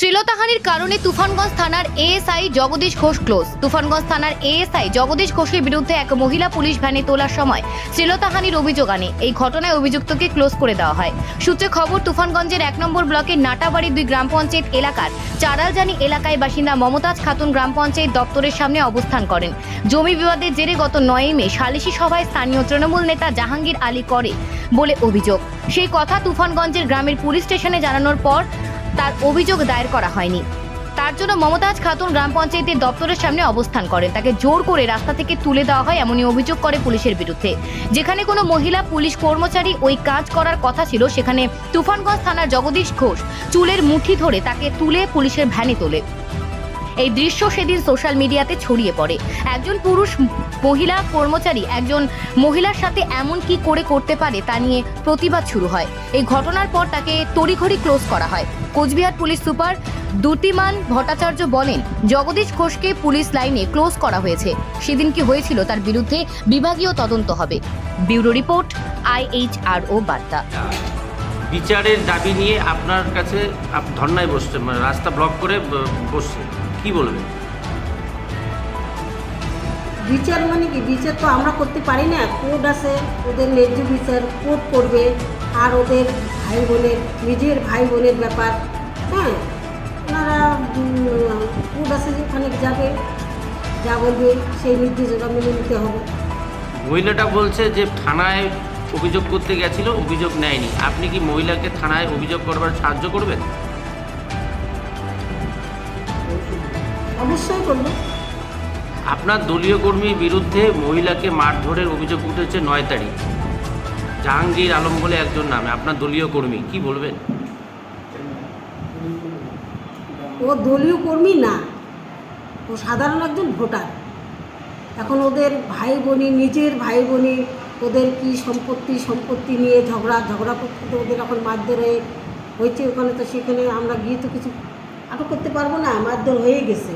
শ্রীলতাহানির কারণে তুফানগঞ্জ থানার ASI Jagadish Ghosh close. Tufanganj থানার এএসআই জগদীশ ঘোষের বিরুদ্ধে এক মহিলা পুলিশ ভ্যানে তোলার সময় শ্রীলতাহানির অভিযোগ আনে। এই ঘটনায় অভিযুক্তকে ক্লোজ করে দেওয়া হয়। সূত্রে খবর, তুফানগঞ্জের এক নম্বর ব্লকের নাটাবাড়ি দুই গ্রাম পঞ্চায়েত এলাকার চারালজানি এলাকায় বাসিন্দা মমতাজ খাতুন গ্রাম পঞ্চায়েত দপ্তরের সামনে অবস্থান করেন। জমি বিবাদের জেরে গত নয়ই মে সালিশি সভায় স্থানীয় তৃণমূল নেতা জাহাঙ্গীর আলী করে বলে অভিযোগ। সেই কথা তুফানগঞ্জের গ্রামের পুলিশ স্টেশনে জানানোর পর তার অভিযোগ দায়ের করা হয়নি। তার জন্য মমতাজ খাতুন গ্রাম পঞ্চায়েতের দপ্তরের সামনে অবস্থান করেন। তাকে জোর করে রাস্তা থেকে তুলে দেওয়া হয় এমনই অভিযোগ করে পুলিশের বিরুদ্ধে। যেখানে কোনো মহিলা পুলিশ কর্মচারী ওই কাজ করার কথা ছিল, সেখানে তুফানগঞ্জ থানার জগদীশ ঘোষ চুলের মুঠি ধরে তাকে তুলে পুলিশের ভ্যানে তোলে। এই দৃশ্য সেদিন সোশ্যাল মিডিয়াতে ছড়িয়ে পড়ে। একজন পুরুষ, মহিলা কর্মচারী, একজন মহিলার সাথে এমন কি করে করতে পারে তা নিয়ে প্রতিবাদ শুরু হয়। এই ঘটনার পর তাকে তড়িঘড়ি ক্লোজ করা হয়। কোচবিহার পুলিশ সুপার দ্যুতিমান ভট্টাচার্য বলেন, জগদীশ ঘোষকে পুলিশ লাইনে ক্লোজ করা হয়েছে। সেদিন কি হয়েছিল তার বিরুদ্ধে বিভাগীয় তদন্ত হবে। ব্যুরো রিপোর্ট, আইএইচআরও বার্তা। বিচারের দাবি নিয়ে আপনার কাছে ধর্নায় বসছে মানে রাস্তা ব্লক করে বসছে। কি বলবেন বিচার মানে কি? বিচার তো আমরা করতে পারি না। কোর্ট আছে ওদের ন্যায্য বিচার কোর্ট করবে আর ওদের ভাই বোনের নিজের ভাই বোনের ব্যাপার। হ্যাঁ ওনারা কোর্ট আছে যেখানে যাবে যা বলবে সেই নির্দেশ ওরা মেনে নিতে হবে। মহিলাটা বলছে যে থানায় অভিযোগ করতে গেছিল অভিযোগ নেয়নি। আপনি কি মহিলাকে থানায় অভিযোগ করবার সাহায্য করবেন? অবশ্যই করবে। আপনার দলীয় কর্মীর বিরুদ্ধে মহিলাকে মারধরের অভিযোগ উঠেছে নয় তারিখ। জাহাঙ্গীর আলম বলে একজন নামে আপনার দলীয় কর্মী কি বলবেন? ও দলীয় কর্মী না ও সাধারণ একজন ভোটার। এখন ওদের ভাই বোনি নিজের ভাই বোনি ওদের কি সম্পত্তি সম্পত্তি নিয়ে ঝগড়া ঝগড়া করতে ওদের এখন মারধর হয়ে হয়েছে ওখানে তো সেখানে আমরা গিয়ে তো কিছু আটক করতে পারব না আমার মারধর হয়ে গেছে।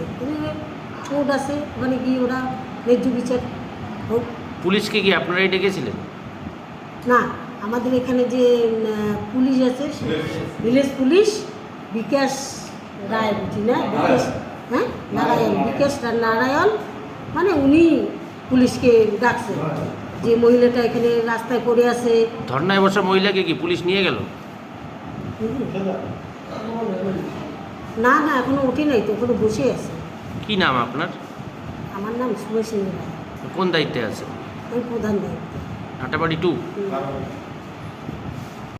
কোর্ট আছে ওখানে গিয়ে ওরা ন্যায্য বিচার হোক। পুলিশকে কি আপনারাই ডেকেছিলেন? না আমাদের এখানে যে পুলিশ আছে ভিলেজ পুলিশ। বিকাশ রায় বুঝি না? বিকাশ হ্যাঁ? নারায়ণ বিকাশ নারায়ণ মানে উনি পুলিশকে ডাকছে। যে মহিলাটা এখানে রাস্তায় পড়ে আছে। ধর্নায় বসা মহিলাকে কি পুলিশ নিয়ে গেল? না না এখনও উঠি নাই তো এখনও বসে আছে। কি নাম আপনার? আমার নাম সুভাষিনী রায়। কোন দায়িত্বে আছে আমি প্রধান দায়িত্ব। হাটাবাড়ি টু।